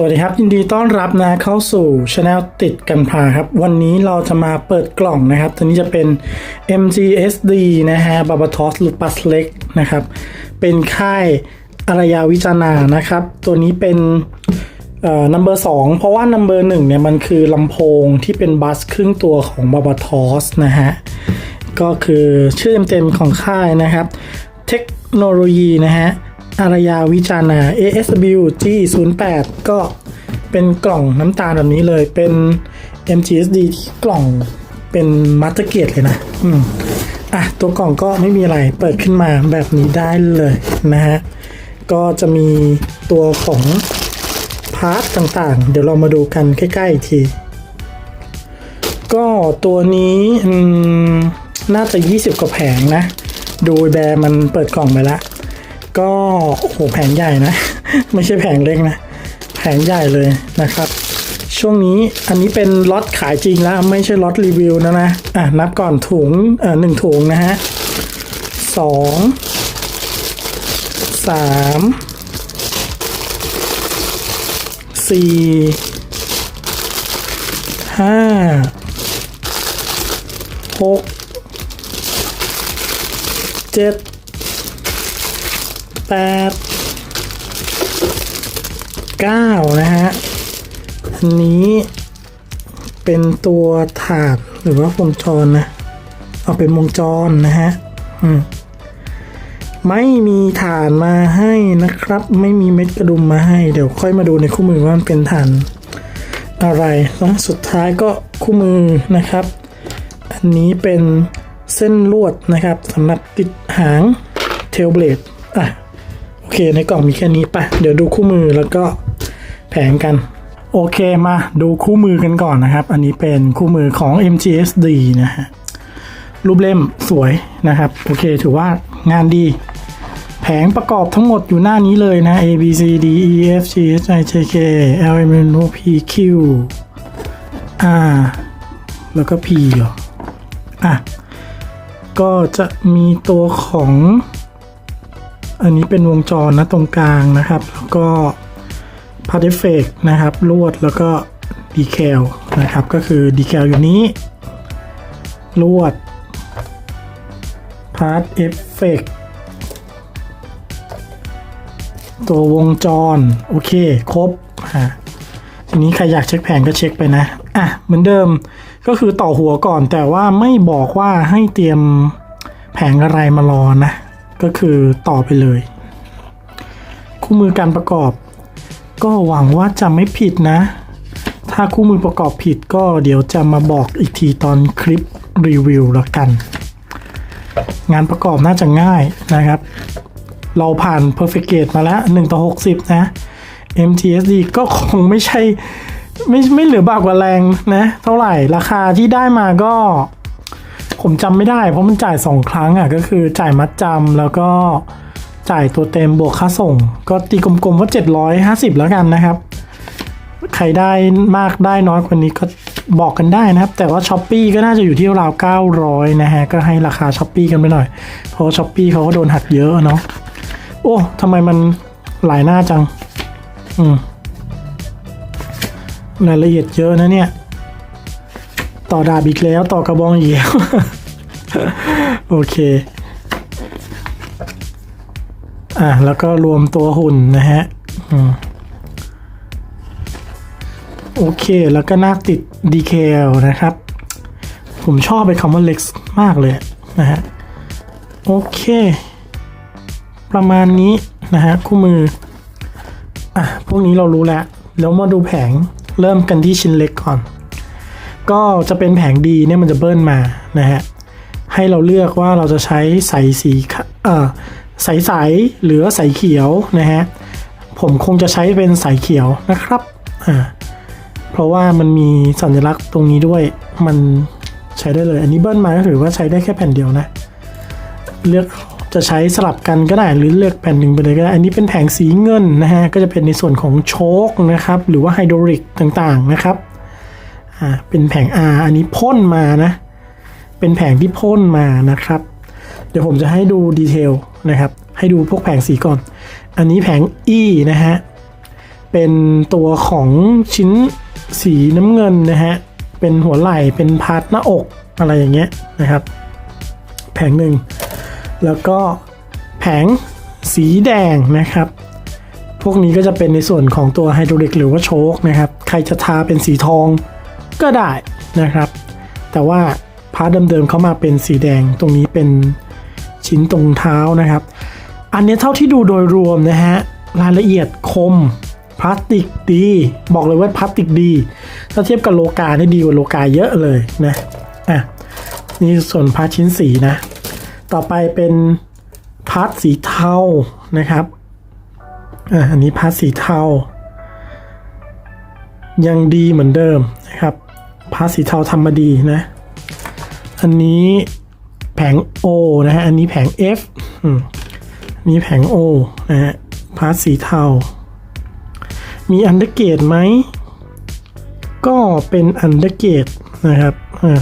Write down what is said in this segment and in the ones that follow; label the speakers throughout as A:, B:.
A: สวัสดีครับยินดีต้อนรับนะเข้าสู่ช anel ติดกันพาครับ วันนี้เราจะมาเปิดกล่องนะครับ ตัวนี้จะเป็น MGSD นะฮะ b a b a t o s Lupus เล็กนะครับ เป็นค่ายอารยาวิจานานะครับ ตัวนี้เป็นเอ่อ number 2เพราะว่า number 1เนี่ยมันคือลำโพงที่เป็นบัสครึ่งตัวของ b a b a t o s นะฮะ ก็คือชื่อเต็มๆของค่ายนะครับ เทคโนโลยีนะฮะ อารยาวิจานา ASW G08 ก็เป็นกล่องน้ำตาลแบบนี้เลย เป็น MGSD ที่กล่องเป็นมาสเตอร์เกตเลยนะ อืม อะ ตัวกล่องก็ไม่มีอะไร เปิดขึ้นมาแบบนี้ได้เลยนะฮะ ก็จะมีตัวของพาร์ทต่างๆ เดี๋ยวเรามาดูกันใกล้ๆอีกที ก็ตัวนี้อืมน่าจะ 20 กว่าแผงนะ ดูแบร์มันเปิดกล่องไปละ ก็โอ้โหแผงใหญ่นะ ไม่ใช่แผงเล็กนะ แผงใหญ่เลยนะครับ ช่วงนี้อันนี้เป็นล็อตขายจริงแล้วไม่ใช่ล็อตรีวิวนะนะอะนับก่อนถุงเอ่อหนึ่งถุงนะฮะสองสามสี่ห้าหกเจ็ด แปดเก้านะฮะอันนี้เป็นตัวถาดหรือว่าวงจรนะ เอาเป็นวงจรนะฮะ อืมไม่มีฐานมาให้นะครับ ไม่มีเม็ดกระดุมมาให้ เดี๋ยวค่อยมาดูในคู่มือว่ามันเป็นฐานอะไรนะสุดท้ายก็คู่มือนะครับ อันนี้เป็นเส้นลวดนะครับสำหรับติดหางเทลเบลดอะ อเคในกล่องมีแค่นี้ไปะเดี๋ยวดูคู่มือแล้วก็แผงกัน โอเคมาดูคู่มือกันก่อนนะครับ อันนี้เป็นคู่มือของ MGSD นะฮะรูปเล่มสวยนะครับ โอเคถือว่างานดี แผงประกอบทั้งหมดอยู่หน้านี้เลยนะ A B C D E F G H I J K L M N O P Q R แล้วก็ P เหรออะก็จะมีตัวของ อันนี้เป็นวงจรนะตรงกลางนะครับ แล้วก็พาร์ทเอฟเฟกนะครับ ลวดแล้วก็ดีแคลนะครับ ก็คือดีแคลอยู่นี้ ลวดพาร์ทเอฟเฟกตัววงจร โอเค ครบอะทีนี้ใครอยากเช็คแผงก็เช็คไปนะ อะ เหมือนเดิมก็คือต่อหัวก่อนแต่ว่าไม่บอกว่าให้เตรียมแผงอะไรมารอนะ ก็คือต่อไปเลย คู่มือการประกอบ ก็หวังว่าจะไม่ผิดนะ ถ้าคู่มือประกอบผิดก็เดี๋ยวจะมาบอกอีกทีตอนคลิปรีวิวล้วกัน งานประกอบน่าจะง่ายนะครับ เราผ่าน Perfect Gate มาแล้ว1ต่อ60 นะ MTSD ก็คงไม่ใช่ไม่ไม่เหลือบากกว่าแรงนะ เท่าไหร่ราคาที่ได้มาก็ ผมจำไม่ได้เพราะมันจ่าย 2 ครั้งอะก็คือจ่ายมัดจำแล้วก็จ่ายตัวเต็มบวกค่าส่ง ก็ตีกลมๆว่า 750 แล้วกันนะครับ ใครได้มากได้น้อยกว่านี้ก็บอกกันได้นะครับ แต่ว่าช้อปปีก็น่าจะอยู่ที่ราว 900 นะฮะ ก็ให้ราคาช้อปปีกันไปหน่อย เพราะช้อปปีเขาก็โดนหักเยอะเนาะโอ้ทำไมมันหลายหน้าจัง อืมรายละเอียดเยอะนะเนี่ย ต่อดาบอีกแล้วต่อกระบองอีกแล้ว โอเค อะ แล้วก็รวมตัวหุ่นนะฮะโอเค แล้วก็นาคติดดีเคลนะครับ ผมชอบไปคำว่า Lex มากเลยนะฮะ โอเค ประมาณนี้นะฮะ คู่มือ อะ พวกนี้เรารู้แล้ว แล้วมาดูแผงเริ่มกันที่ชิ้นเล็กก่อน ก็จะเป็นแผงดีเนี่ยมันจะเบิ้ลมานะฮะให้เราเลือกว่าเราจะใช้ใสสีขะเอ่อใสใสหรือใสเขียวนะฮะผมคงจะใช้เป็นสายเขียวนะครับอ่าเพราะว่ามันมีสัญลักษณ์ตรงนี้ด้วยมันใช้ได้เลย อันนี้เบิ้ลมาก็ถือว่าใช้ได้แค่แผ่นเดียวนะ เลือกจะใช้สลับกันก็ได้หรือเลือกแผ่นหนึ่งไปเลยก็ได้ อันนี้เป็นแผงสีเงินนะฮะ ก็จะเป็นในส่วนของโชคนะครับ หรือว่าไฮดรอลิกต่างๆนะครับ อ่าเป็นแผง R อันนี้พ่นมานะ เป็นแผงที่พ่นมานะครับ เดี๋ยวผมจะให้ดูดีเทลนะครับ ให้ดูพวกแผงสีก่อน อันนี้แผง E นะฮะ เป็นตัวของชิ้นสีน้ำเงินนะฮะ เป็นหัวไหล่ เป็นพาร์ทหน้าอกอะไรอย่างเงี้ยนะครับ แผงหนึ่ง แล้วก็แผงสีแดงนะครับ พวกนี้ก็จะเป็นในส่วนของตัวไฮดรอลิกหรือว่าโชคนะครับ ใครจะทาเป็นสีทอง ก็ได้นะครับ แต่ว่าพาร์ทเดิมๆเขามาเป็นสีแดงตรงนี้เป็นชิ้นตรงเท้านะครับ อันนี้เท่าที่ดูโดยรวมนะฮะรายละเอียดคมพลาสติกดี บอกเลยว่าพลาสติกดี ถ้าเทียบกับโลกานี่ดีกว่าโลกาเยอะเลยนะอะนี่ส่วนพาร์ทชิ้นสีนะ ต่อไปเป็นพาร์ทสีเทานะครับอะอันนี้พาร์ทสีเทา ยังดีเหมือนเดิมนะครับ พาสีเทาทำมาดีนะ อันนี้แผง O นะฮะ อันนี้แผง F อืมอันนี้แผง O นะฮะ พาสีเทา มีอันเดอร์เกตไหม ก็เป็นอันเดอร์เกตนะครับ อ่า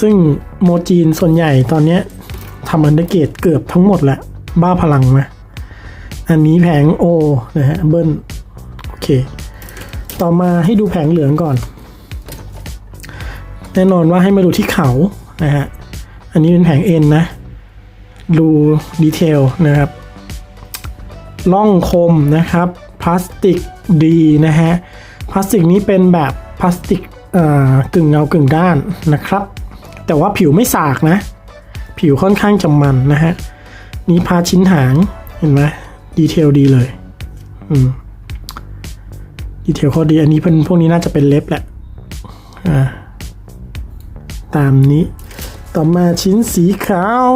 A: ซึ่งโมจีนส่วนใหญ่ตอนนี้ทำอันเดอร์เกตเกือบทั้งหมดแหละ บ้าพลังไหมอันนี้แผง O นะฮะ เบิ้ล โอเค ต่อมาให้ดูแผงเหลืองก่อน แน่นอนว่าให้มาดูที่เขานะฮะ อันนี้เป็นแผงเอ็นนะ ดูดีเทลนะครับ ล่องคมนะครับ พลาสติกดีนะฮะ พลาสติกนี้เป็นแบบพลาสติกเอ่อกึ่งเงากึ่งด้านนะครับ แต่ว่าผิวไม่สากนะ ผิวค่อนข้างจะมันนะฮะ นี่พาชิ้นหางเห็นไหมดีเทลดีเลย อืม ดีเทลเขาดี อันนี้เป็นพวกนี้น่าจะเป็นเล็บแหละ อ่า ตามนี้ ต่อมาชิ้นสีขาว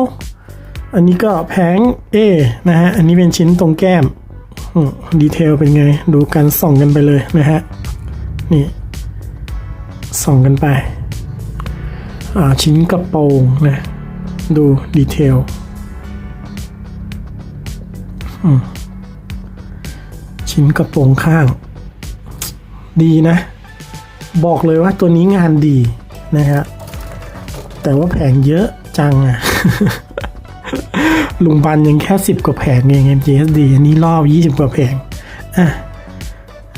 A: อันนี้ก็แผง A นะฮะ อันนี้เป็นชิ้นตรงแก้มดีเทลเป็นไง ดูกันส่องกันไปเลยนะฮะ นี่ ส่องกันไปอ่าชิ้นกระโปรงนะ ดูดีเทลอืมชิ้นกระโปรงข้าง ดีนะ บอกเลยว่าตัวนี้งานดีนะฮะ แต่ว่าแผงเยอะจังอะลุงบันยังแค่สิบกว่าแผงเอง MGSD อันนี้รอบยี่สิบกว่าแผงอะ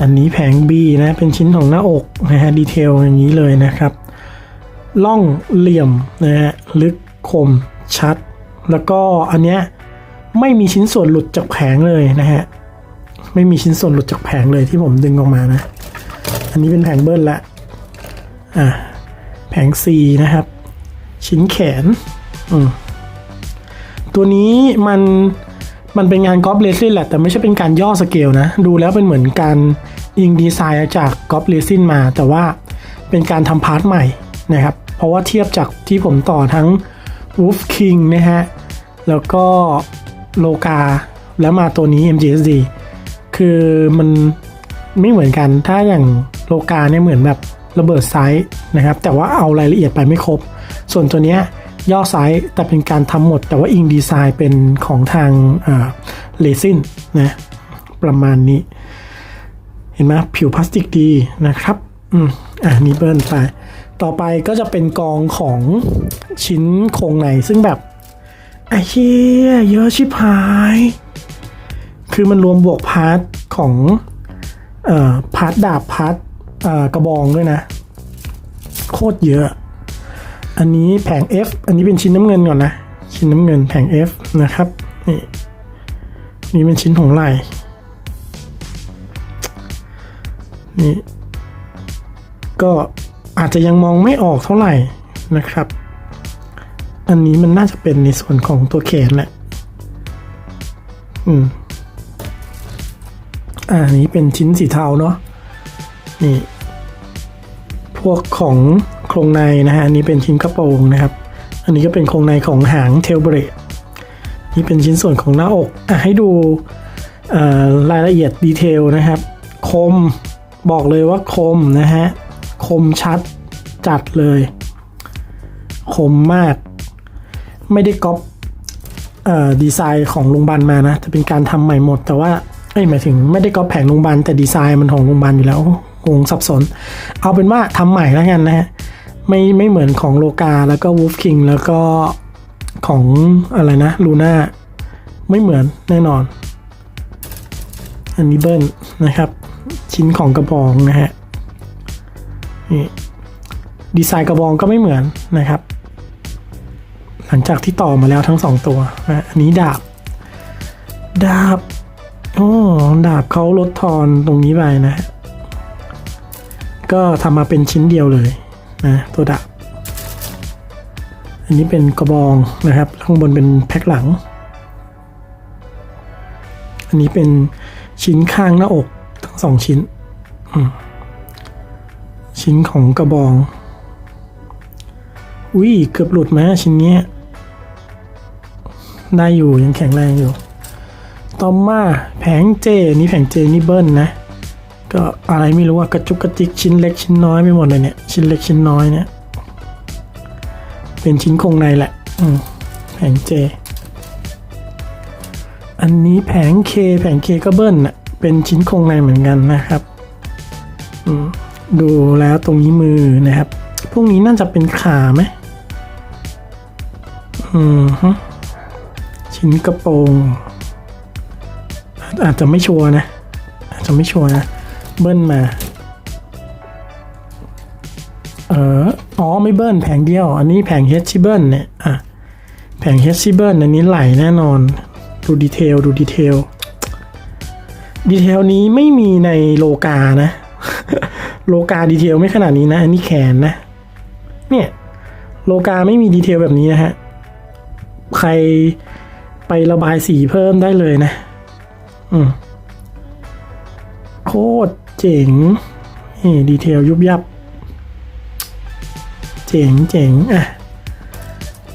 A: อันนี้แผง B นะเป็นชิ้นของหน้าอกนะฮะดีเทลอย่างนี้เลยนะครับล่องเหลี่ยมนะฮะลึกคมชัด แล้วก็อันเนี้ยไม่มีชิ้นส่วนหลุดจากแผงเลยนะฮะไม่มีชิ้นส่วนหลุดจากแผงเลยที่ผมดึงออกมานะ อันนี้เป็นแผงเบิ้ลละอะแผง C นะครับ ชิ้นแขนอืมตัวนี้มันมันเป็นงานกอล์ฟเลซินแหละ แต่ไม่ใช่เป็นการย่อสเกลนะ ดูแล้วเป็นเหมือนการอิงดีไซน์จากกอล์ฟเลซินมา แต่ว่าเป็นการทำพาร์ทใหม่นะครับ เพราะว่าเทียบจากที่ผมต่อทั้ง Wolf King นะฮะ แล้วก็โลกา แล้วมาตัวนี้ MGSD คือมันไม่เหมือนกัน ถ้าอย่างโลกาเนี่ยเหมือนแบบระเบิดไซส์นะครับ แต่ว่าเอารายละเอียดไปไม่ครบ ส่วนตัวเนี้ยย่อไซส์แต่เป็นการทำหมด แต่ว่าอิงดีไซน์เป็นของทางเลซินนะประมาณนี้ เห็นไหมผิวพลาสติกดีนะครับอืมอะนี่เบิ้ลไปต่อไปก็จะเป็นกองของชิ้นโครงในซึ่งแบบไอ้เชี่ยเยอะชิบหาย คือมันรวมบวกพาร์ทของเอ่อพาร์ทดาบพาร์ทกระบองด้วยนะ โคตรเยอะ อันนี้แผง F อันนี้เป็นชิ้นน้ำเงินก่อนนะ ชิ้นน้ำเงินแผง F นะครับ นี่นี่เป็นชิ้นของไหล่นี่ก็อาจจะยังมองไม่ออกเท่าไหร่นะครับ อันนี้มันน่าจะเป็นในส่วนของตัวแขนแหละ อืม อ่าอันนี้เป็นชิ้นสีเทาเนาะ นี่ พวกของ ครงในนะฮะอันนี้เป็นชิ้นกระโปรงนะครับ อันนี้ก็เป็นโครงในของหางเทลเบรดนี่เป็นชิ้นส่วนของหน้าอกอะให้ดูรายละเอียดดีเทลนะครับ คมบอกเลยว่าคมนะฮะคมชัดจัดเลย คมมาก ไม่ได้ก๊อปดีไซน์ของลุงบันมานะจะเป็นการทำใหม่หมด แต่ว่าเอ้ยหมายถึงไม่ได้ก๊อปแผงลุงบันแต่ดีไซน์มันของลุงบันอยู่แล้วงงสับสน เอาเป็นว่าทำใหม่แล้วกันนะฮะ ไม่ไม่เหมือนของโลกาแล้วก็วูฟคิงแล้วก็ของอะไรนะลูน่าไม่เหมือนแน่นอน อันนี้เบิ้ลนะครับ ชิ้นของกระบองนะฮะนี่ดีไซน์กระบองก็ไม่เหมือนนะครับ หลังจากที่ต่อมาแล้วทั้งสองตัวนะอันนี้ดาบ ดาบโอ้ดาบเขาลดทอนตรงนี้ไปนะฮะก็ทำมาเป็นชิ้นเดียวเลย นะตัวดาบอันนี้เป็นกระบองนะครับ ข้างบนเป็นแพ็คหลัง อันนี้เป็นชิ้นข้างหน้าอกทั้งสองชิ้น ชิ้นของกระบอง อุ้ยเกือบหลุดไหมชิ้นนี้ ได้อยู่ยังแข็งแรงอยู่ ต่อมาแผงเจ นี่แผงเจนี่เบิ้ลนะ ก็อะไรไม่รู้ว่ากระจุกกระจิกชิ้นเล็กชิ้นน้อยไปหมดเลยเนี่ย ชิ้นเล็กชิ้นน้อยเนี่ย เป็นชิ้นคงในแหละ อืมแผงเจ อันนี้แผงเคแผงเคก็เบิ้ลน่ะ เป็นชิ้นคงในเหมือนกันนะครับ อืมดูแล้วตรงนี้มือนะครับ พวกนี้น่าจะเป็นขาไหมอืมฮชิ้นกระโปรง อาจจะไม่ชัวร์นะ อาจจะไม่ชัวร์นะ เบิ้ลมา เอออ๋อไม่เบิ้ลแผงเดียว อันนี้แผงเฮดชิเบิ้ลเนี่ย อะ แผงเฮดชิเบิ้ลอันนี้ไหลแน่นอน ดูดีเทล ดูดีเทล ดีเทลนี้ไม่มีในโลกานะ โลกาดีเทลไม่ขนาดนี้นะ อันนี้แขนนะ เนี่ย โลกาไม่มีดีเทลแบบนี้นะฮะ ใครไประบายสีเพิ่มได้เลยนะ อืมโคตร เจ๋งนี่ดีเทลยุบยับ เจ๋งเจ๋งอะ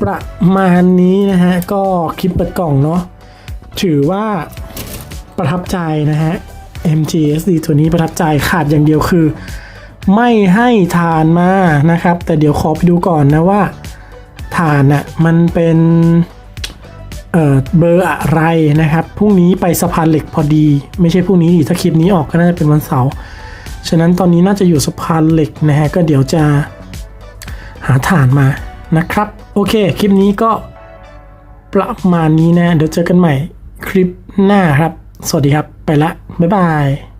A: ประมาณนี้นะฮะ ก็คลิปเปิดกล่องเนาะถือว่าประทับใจนะฮะ MGSD ตัวนี้ประทับใจขาดอย่างเดียวคือ ไม่ให้ทานมานะครับ แต่เดี๋ยวขอไปดูก่อนนะว่าทานน่ะมันเป็น เบอร์อะไรนะครับพรุ่งนี้ไปสะพานเหล็กพอดี ไม่ใช่พรุ่งนี้ดิถ้าคลิปนี้ออกก็น่าจะเป็นวันเสาร์ฉะนั้นตอนนี้น่าจะอยู่สะพานเหล็กนะฮะก็เดี๋ยวจะหาฐานมานะครับ โอเค คลิปนี้ก็ประมาณนี้นะ เดี๋ยวเจอกันใหม่คลิปหน้าครับ สวัสดีครับ ไปละ บ๊ายบาย